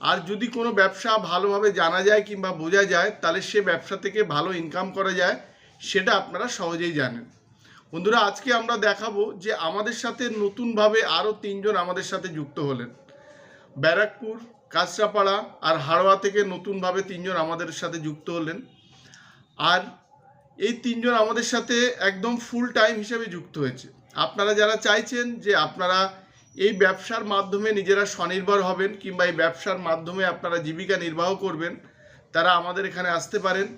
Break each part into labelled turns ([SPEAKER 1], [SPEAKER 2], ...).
[SPEAKER 1] আর যদি কোনো ব্যবসা ভালোভাবে জানা যায় কিংবা বোঝা যায়, তাহলে সে ব্যবসা থেকে ভালো ইনকাম করা যায়, সেটা আপনারা সহজেই জানেন। বন্ধুরা, আজকে আমরা দেখাবো যে আমাদের সাথে নতুনভাবে আরও তিনজন আমাদের সাথে যুক্ত হলেন। ব্যারাকপুর, কাঁচরাপাড়া আর হাড়োয়া থেকে নতুনভাবে তিনজন আমাদের সাথে যুক্ত হলেন। আর এই তিনজন আমাদের সাথে একদম ফুল টাইম হিসেবে যুক্ত হয়েছে। আপনারা যারা চাইছেন যে আপনারা এই ব্যবসার মাধ্যমে নিজেরা স্বনির্ভর হবেন কিংবা এই ব্যবসার মাধ্যমে আপনারা জীবিকা নির্বাহ করবেন, তারা আমাদের এখানে আসতে পারেন।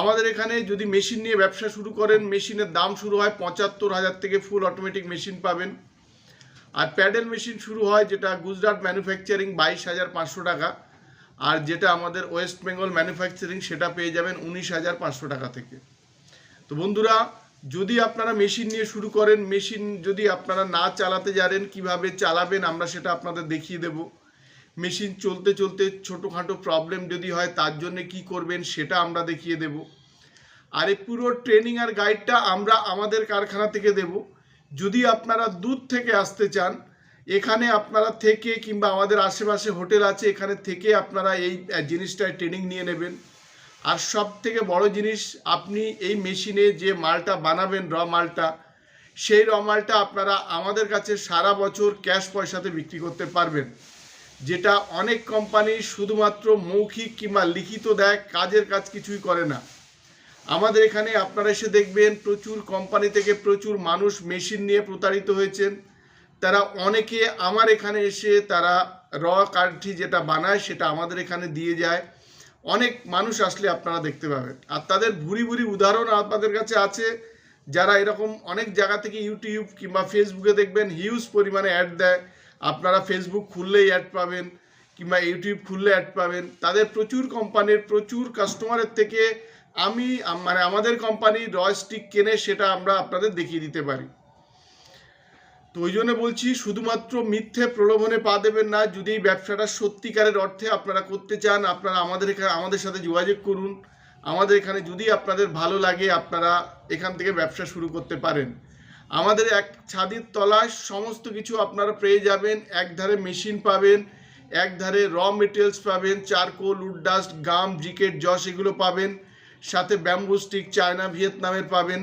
[SPEAKER 1] আমাদের এখানে যদি মেশিন নিয়ে ব্যবসা শুরু করেন, মেশিনের দাম শুরু হয় পঁচাত্তর হাজার থেকে ফুল অটোমেটিক মেশিন পাবেন। আর প্যাডেল মেশিন শুরু হয় যেটা গুজরাট ম্যানুফ্যাকচারিং বাইশ হাজার পাঁচশো টাকা, আর যেটা আমাদের ওয়েস্ট বেঙ্গল ম্যানুফ্যাকচারিং সেটা পেয়ে যাবেন উনিশ হাজার পাঁচশো টাকা থেকে। তো বন্ধুরা যদি আপনারা মেশিন নিয়ে শুরু করেন, মেশিন যদি আপনারা না চালাতে জানেন, কীভাবে চালাবেন আমরা সেটা আপনাদের দেখিয়ে দেব। মেশিন চলতে চলতে ছোটোখাটো প্রবলেম যদি হয়, তার জন্য কি করবেন সেটা আমরা দেখিয়ে দেব। আর এই পুরো ট্রেনিং আর গাইডটা আমরা আমাদের কারখানা থেকে দেব। যদি আপনারা দূর থেকে আসতে চান, এখানে আপনারা থেকে কিংবা আমাদের আশেপাশে হোটেল আছে, এখানে থেকে আপনারা এই জিনিসটায় ট্রেনিং নিয়ে নেবেন। আর সব থেকে বড় জিনিস, আপনি এই মেশিনে যে মালটা বানাবেন র মালটা, সেই র মালটা আপনারা আমাদের কাছে সারা বছর ক্যাশ পয়সাতে বিক্রি করতে পারবেন। যেটা অনেক কোম্পানি শুধুমাত্র মৌখিক কিংবা লিখিত দেয়, কাজের কাজ কিছুই করে না। আমাদের এখানে আপনারা এসে দেখবেন, প্রচুর কোম্পানি থেকে প্রচুর মানুষ মেশিন নিয়ে প্রতারিত হয়েছেন। তারা অনেকে আমার এখানে এসে তারা র কাঠি যেটা বানায়, সেটা আমাদের এখানে দিয়ে যায়। অনেক মানুষ আসলে আপনারা দেখতে পাবেন। আর তাদের ভুরি ভুরি উদাহরণ আপনাদের কাছে আছে। যারা এরকম অনেক জায়গা থেকে ইউটিউব কিংবা ফেসবুকে দেখবেন হিউজ পরিমাণে অ্যাড দেয়। আপনারা ফেসবুক খুললেই অ্যাড পাবেন কিংবা ইউটিউব খুললে অ্যাড পাবেন। তাদের প্রচুর কোম্পানির প্রচুর কাস্টমারের থেকে আমি মানে আমাদের কোম্পানি রয়স্টিক কেনে সেটা আমরা আপনাদের দেখিয়ে দিতে পারি। তো ওই জন্য বলছি, শুধুমাত্র মিথ্যে প্রলোভনে পা দেবেন না, যদি ব্যবসাটা সত্যিকারের অর্থে আপনারা করতে চান, আপনারা আমাদের এখানে, আমাদের সাথে যোগাযোগ করুন। আমাদের এখানে যদি আপনাদের ভালো লাগে, আপনারা এখান থেকে ব্যবসা শুরু করতে পারেন। আমাদের এক ছাদের তলায় সমস্ত কিছু আপনারা পেয়ে যাবেন। এক ধারে মেশিন পাবেন এক ধারে র মেটেরিয়ালস পাবেন, charcoal, wood dust, gum, briquette, Jos এগুলো পাবেন। সাথে ব্যাম্বু স্টিক, চায়না, ভিয়েতনামের পাবেন।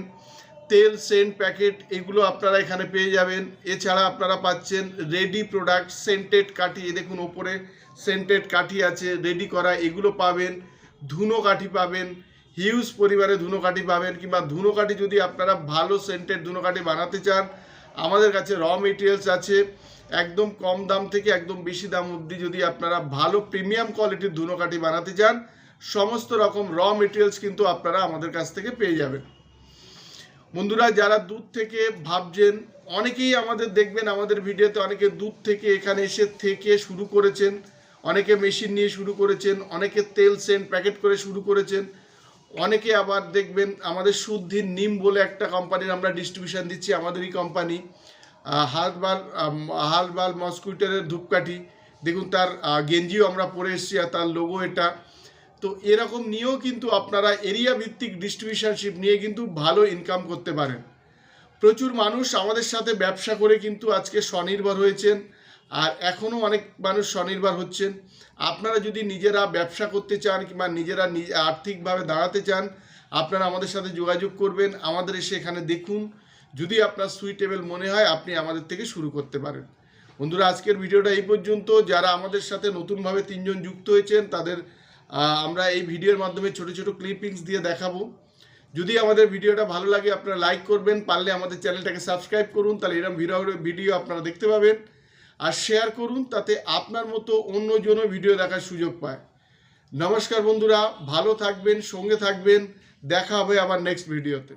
[SPEAKER 1] তেল, সেন্ট প্যাকেট এগুলো আপনারা এখানে পেয়ে যাবেন। এছাড়া আপনারা পাচ্ছেন রেডি প্রোডাক্ট, সেন্টেড কাঠি। দেখুন ওপরে সেন্টেড কাঠি আছে, রেডি করা। এগুলো পাবেন, ধুনো কাঠি পাবেন, হিউজ পরিবারে ধুনো কাঠি পাবেন, কিংবা ধুনো কাঠি যদি আপনারা ভালো সেন্টেড ধুনো কাঠি বানাতে চান, আমাদের কাছে র মেটেরিয়ালস আছে। একদম কম দাম থেকে একদম বেশি দাম অবধি যদি আপনারা ভালো প্রিমিয়াম কোয়ালিটির ধুনো কাঠি বানাতে চান, সমস্ত রকম র মেটেরিয়ালস কিন্তু আপনারা আমাদের কাছ থেকে পেয়ে যাবেন। বন্ধুরা, যারা দূর থেকে ভাবছেন, অনেকেই আমাদের দেখবেন, আমাদের ভিডিওতে অনেকে দূর থেকে এখানে এসে থেকে শুরু করেছেন, অনেকে মেশিন নিয়ে শুরু করেছেন, অনেকে তেল সেন্ট প্যাকেট করে শুরু করেছেন, অনেকে আবার দেখবেন আমাদের শুদ্ধির নিম বলে একটা কোম্পানির আমরা ডিস্ট্রিবিউশন দিচ্ছি, আমাদেরই কোম্পানি হারবাল হারবাল মসকুইটারের ধূপকাঠি, দেখুন তার গেঞ্জিও আমরা পরে এসেছি আর তার লোগো এটা। তো এরকম নিয়েও কিন্তু আপনারা এরিয়া ভিত্তিক ডিস্ট্রিবিউশনশিপ নিয়ে কিন্তু ভালো ইনকাম করতে পারেন। প্রচুর মানুষ আমাদের সাথে ব্যবসা করে কিন্তু আজকে স্বনির্ভর হয়েছেন আর এখনও অনেক মানুষ স্বনির্ভর হচ্ছেন। আপনারা যদি নিজেরা ব্যবসা করতে চান কিংবা নিজেরা আর্থিকভাবে দাঁড়াতে চান, আপনারা আমাদের সাথে যোগাযোগ করবেন। আমাদের এসে এখানে দেখুন। যদি আপনার সুইটেবল মনে হয়, আপনি আমাদের থেকে শুরু করতে পারেন। বন্ধুরা, আজকের ভিডিওটা এই পর্যন্ত। যারা আমাদের সাথে নতুনভাবে তিনজন যুক্ত হয়েছেন, তাদের আমরা এই ভিডিওর মাধ্যমে ছোট ছোট ক্লিপিংস দিয়ে দেখাবো। যদি আমাদের ভিডিওটা ভালো লাগে, আপনারা লাইক করবেন, পারলে আমাদের চ্যানেলটাকে সাবস্ক্রাইব করুন, তাহলে এরকম ভিডিও ভিডিও আপনারা দেখতে পাবেন। আর শেয়ার করুন, তাতে আপনার মতো অন্যজনও ভিডিও দেখার সুযোগ পায়। নমস্কার বন্ধুরা, ভালো থাকবেন, সঙ্গে থাকবেন, দেখা হবে আবার নেক্সট ভিডিওতে